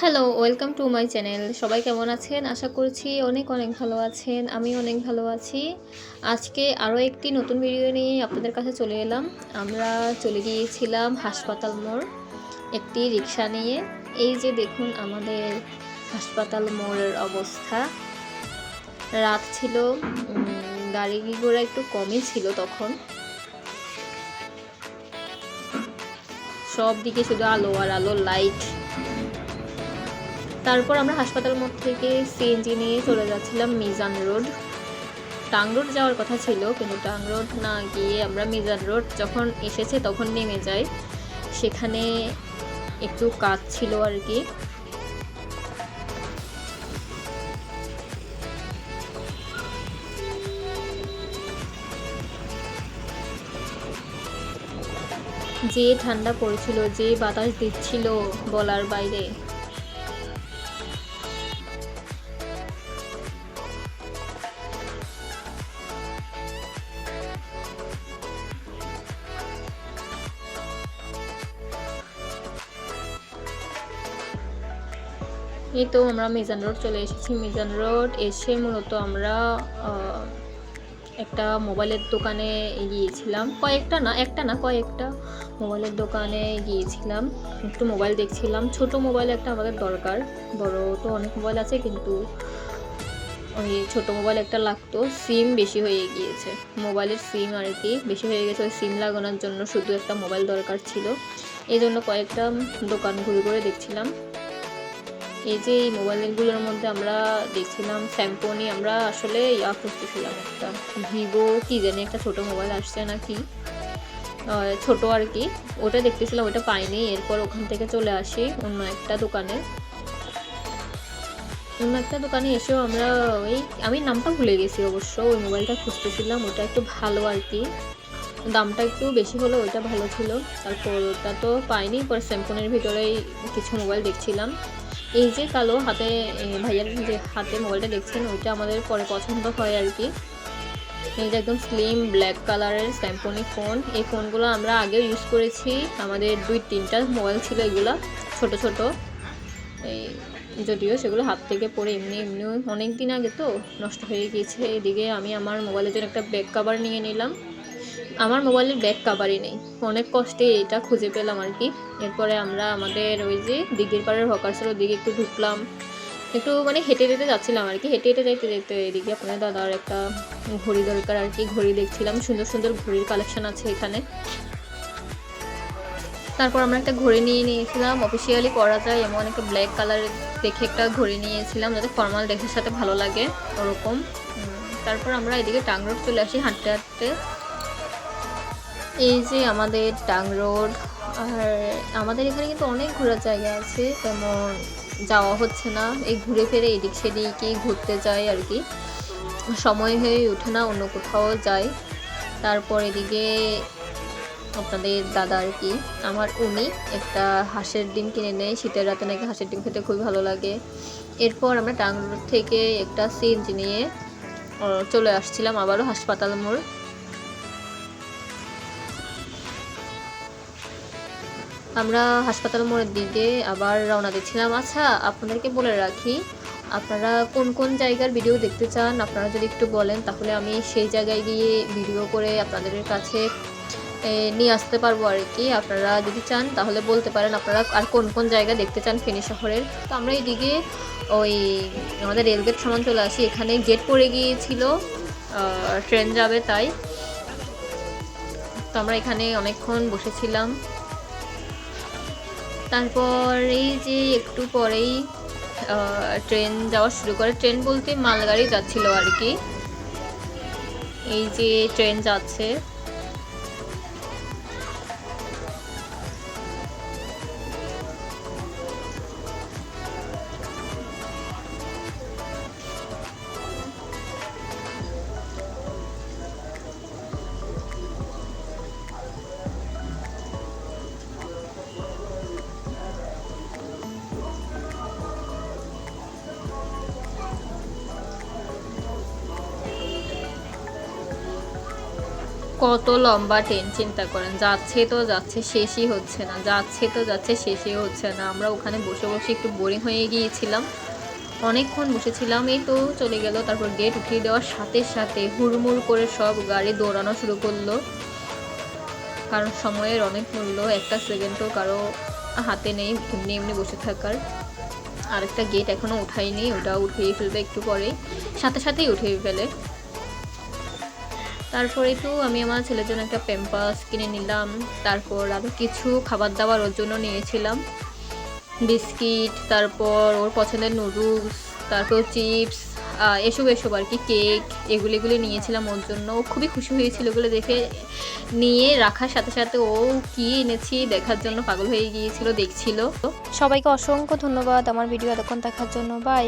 Hello welcome to my channel সবাই কেমন আছেন? আশা করছি অনেক অনেক ভালো আছেন। আমি অনেক ভালো আছি। আজকে আরও একটি নতুন ভিডিও নিয়ে আপনাদের কাছে চলে এলাম। আমরা চলে গিয়েছিলাম হাসপাতাল মোড়, একটি রিক্সা নিয়ে। এই যে দেখুন আমাদের হাসপাতাল মোড়ের অবস্থা। রাত ছিল গাড়ি ঘোড়া একটু কমই ছিল তখন। সব দিকে শুধু আলো আর আলো লাইট তারপর আমরা হাসপাতাল মোড় থেকে সিএনজি নিয়ে চলে যাচ্ছিলাম মিজান রোড। টাং রোড যাওয়ার কথা ছিল, কিন্তু টাং রোড না গিয়ে আমরা মিজান রোড যখন এসেছে তখন নেমে যাই। সেখানে একটু কাজ ছিল আর কি। যে ঠান্ডা পড়েছিল, যে বাতাস দিচ্ছিল বলার বাইরে এই তো আমরা মিজান রোড চলে এসেছি। মিজান রোড এসে মূলত আমরা একটা মোবাইলের দোকানে গিয়েছিলাম। কয়েকটা না, একটা না, কয়েকটা মোবাইলের দোকানে গিয়েছিলাম। একটু মোবাইল দেখছিলাম। ছোট মোবাইল একটা আমাদের দরকার, বড় তো অনেক মোবাইল আছে, কিন্তু ওই ছোট মোবাইল একটা লাগতো। সিম বেশি হয়ে গিয়েছে। মোবাইলের সিম আর কি বেশি হয়ে গেছে। ওই সিম লাগানোর জন্য শুধু একটা মোবাইল দরকার ছিল। এই জন্য কয়েকটা দোকান ঘুরে ঘুরে দেখছিলাম। এই যে এই মোবাইলগুলোর মধ্যে আমরা দেখছিলাম স্যাম্পনি আমরা আসলে ইয়া খুঁজতেছিলাম একটা ভিভো কি জানি একটা ছোট মোবাইল আসছে নাকি? আহ, ছোট আর কি। ওটা দেখতেছিলাম ওটা পাইনি। এরপর ওখান থেকে চলে আসি অন্য একটা দোকানে। অন্য একটা দোকানে এসেও আমরা ওই আমি নামটা ভুলে গেছি অবশ্য। ওই মোবাইলটা খুঁজতেছিলাম ওটা একটু ভালো আর কি। দামটা একটু বেশি হলো ওইটা ভালো ছিল। তারপর ওটা তো পাইনি পরে স্যামসংয়ের ভিতরেই কিছু মোবাইল দেখছিলাম। এই যে কালো হাতে ভাইয়ার যে হাতে মোবাইলটা দেখছেন, ওইটা আমাদের পরে পছন্দ হয় আর কি। এই যে একদম স্লিম ব্ল্যাক কালারের স্যামসংই ফোন এই ফোনগুলো আমরা আগেও ইউজ করেছি। আমাদের দুই, তিনটা মোবাইল ছিল এগুলো, ছোট ছোট। এই যদিও সেগুলো হাত থেকে পড়ে এমনি এমনি অনেক দিন আগে তো নষ্ট হয়ে গিয়েছে। এদিকে আমি আমার মোবাইলের জন্য একটা ব্যাক কাভার নিয়ে নিলাম। আমার মোবাইলের ব্যাক কাভারই নেই। অনেক কষ্টে এটা খুঁজে পেলাম আর কি। এরপরে আমরা আমাদের ওই যে দিঘির পাড়ের হকার্সের ওদিকে একটু ঢুকলাম। একটু মানে হেঁটে হেঁটে যাচ্ছিলাম আর কি। হেঁটে হেঁটে যাইতে যাইতে এদিকে আপনার দাদার একটা ঘড়ি দরকার আর কি, ঘড়ি দেখছিলাম। সুন্দর সুন্দর ঘড়ির কালেকশন আছে এখানে। তারপর আমরা একটা ঘড়ি নিয়ে নিয়েছিলাম। অফিসিয়ালি পরা যায়, এমন একটা ব্ল্যাক কালারের দেখে একটা ঘড়ি নিয়েছিলাম, যাতে ফর্মাল ড্রেসের সাথে ভালো লাগে, ওরকম। তারপর আমরা এদিকে টাং রোড চলে আসি, হাঁটতে হাঁটতে। এই যে আমাদের টাং রোড, আর আমাদের এখানে কিন্তু অনেক ঘোরার জায়গা আছে, তেমন যাওয়া হচ্ছে না। এই ঘুরে ফিরে এদিক সেদিকেই ঘুরতে যাই আর কি। সময় হয়ে ওঠে না, অন্য কোথাও যাই। তারপর এদিকে আপনাদের দাদা আর কি, আমার উনি একটা হাঁসের ডিম কিনে নেয়, শীতের রাতে নাকি হাঁসের ডিম খেতে খুবই ভালো লাগে। এরপর আমরা টাং রোড থেকে একটা সিএনজি নিয়ে চলে আসছিলাম আবারও হাসপাতাল মোড়। আমরা হাসপাতাল মোড়ের দিকে আবার রওনা দিচ্ছিলাম। আচ্ছা আপনাদেরকে বলে রাখি, আপনারা কোন কোন জায়গার ভিডিও দেখতে চান, আপনারা যদি একটু বলেন, তাহলে আমি সেই জায়গায় গিয়ে ভিডিও করে আপনাদের কাছে নিয়ে আসতে পারব আর কি। আপনারা যদি চান, তাহলে বলতে পারেন আপনারা আর কোন কোন জায়গা দেখতে চান ফেনী শহরের। তো আমরা এইদিকে ওই আমাদের রেলগেট সমান চলে আসি। এখানে গেট পড়ে গিয়েছিল ট্রেন যাবে তাই। তো আমরা এখানে অনেকক্ষণ বসেছিলাম। তারপর এই যে একটু পরেই ট্রেন যাওয়া শুরু করে, ট্রেন বলতে মালগাড়ি যাচ্ছিল আর কি। এই যে ট্রেন যাচ্ছে। কত লম্বা ট্রেন চিন্তা করেন। যাচ্ছে তো যাচ্ছে, শেষই হচ্ছে না। যাচ্ছে তো যাচ্ছে শেষই হচ্ছে না। আমরা ওখানে বসে বসে একটু বোরিং হয়ে গিয়েছিলাম। অনেকক্ষণ বসেছিলাম, এই তো চলে গেল। তারপর গেট উঠিয়ে দেওয়ার সাথে সাথে হুড়মুড় করে সব গাড়ি দৌড়ানো শুরু করল। কারণ সময়ের অনেক মূল্য, একটা সেকেন্ডও কারও হাতে নেই, এমনি এমনি বসে থাকার। আরেকটা গেট এখনও উঠায়নি, ওটা উঠিয়ে ফেলবে একটু পরেই। সাথে সাথেই উঠিয়ে ফেলে। তারপরে তো আমি আমার ছেলের জন্য একটা প্যাম্পাস কিনে নিলাম। তারপর আরও কিছু খাবার দাবার ওর জন্য নিয়েছিলাম। বিস্কিট, তারপর ওর পছন্দের নুডলস তারপর চিপস এসব এসব আর কি কেক এগুলি এগুলি নিয়েছিলাম ওর জন্য। ও খুবই খুশি হয়েছিল ওগুলো দেখে। নিয়ে রাখার সাথে সাথে ও কি এনেছি দেখার জন্য পাগল হয়ে গিয়েছিল, দেখছিল। সবাইকে অসংখ্য ধন্যবাদ। আমার ভিডিও এতক্ষণ দেখার জন্য। বাই